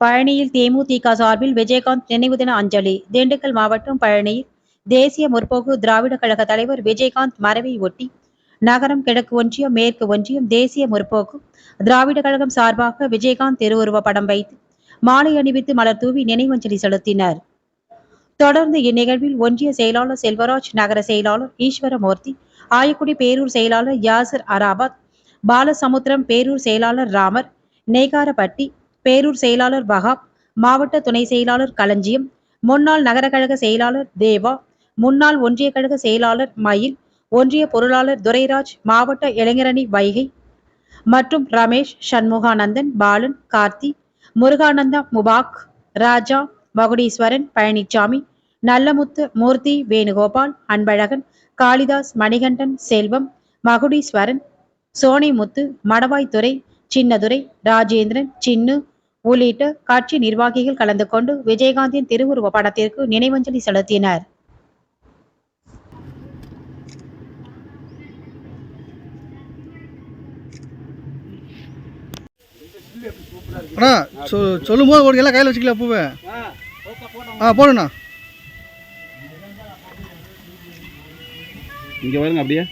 பழனியில் தேமுதிக சார்பில் விஜயகாந்த் நினைவு தின அஞ்சலி. திண்டுக்கல் மாவட்டம் பழனியில் தேசிய முற்போக்கு திராவிட கழக தலைவர் விஜயகாந்த் மறைவை ஒட்டி நகரம் கிழக்கு ஒன்றியம் மேற்கு ஒன்றியம் தேசிய முற்போக்கு திராவிட கழகம் சார்பாக விஜயகாந்த் திருவுருவ படம் வைத்து மாலை அணிவித்து மலர் தூவி நினைவஞ்சலி செலுத்தினர். தொடர்ந்து இந்நிகழ்வில் ஒன்றிய செயலாளர் செல்வராஜ் நகர செயலாளர் ஈஸ்வரமூர்த்தி ஆயக்குடி பேரூர் செயலாளர் யாசர் அராபாத் பாலசமுத்திரம் பேரூர் செயலாளர் ராமர் நெய்காரப்பட்டி பேரூர் செயலாளர் வகாப் மாவட்ட துணை செயலாளர் களஞ்சியம் முன்னாள் நகர கழக செயலாளர் தேவா முன்னாள் ஒன்றிய கழக செயலாளர் மயில் ஒன்றிய பொருளாளர் துரைராஜ் மாவட்ட இளைஞரணி வைகை மற்றும் ரமேஷ் சண்முகானந்தன் பாலன் கார்த்தி முருகானந்தா முபாக் ராஜா மகுடீஸ்வரன் பழனிச்சாமி நல்லமுத்து மூர்த்தி வேணுகோபால் அன்பழகன் காளிதாஸ் மணிகண்டன் செல்வம் மகுடீஸ்வரன் சோனைமுத்து மடவாய்த்துறை சின்னதுரை ராஜேந்திரன் சின்னு உள்ளிட்ட கட்சி நிர்வாகிகள் கலந்து கொண்டு விஜயகாந்தின் திருவுருவ படத்திற்கு நினைவஞ்சலி செலுத்தினர். அண்ணா சொ சொல்லும் போது ஒரு எல்லாம் கையில் வச்சுக்கலாம் பூவை. ஆ போடுண்ணா. இங்கே வருங்க அப்படியே.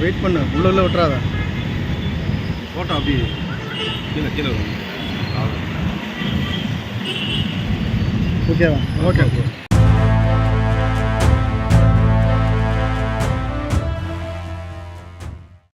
வெயிட் பண்ணு. உள்ள உள்ள விட்டுறாத. ஃபோட்டோ அப்படியே கீழே கீழே ஓகேவா ஓகே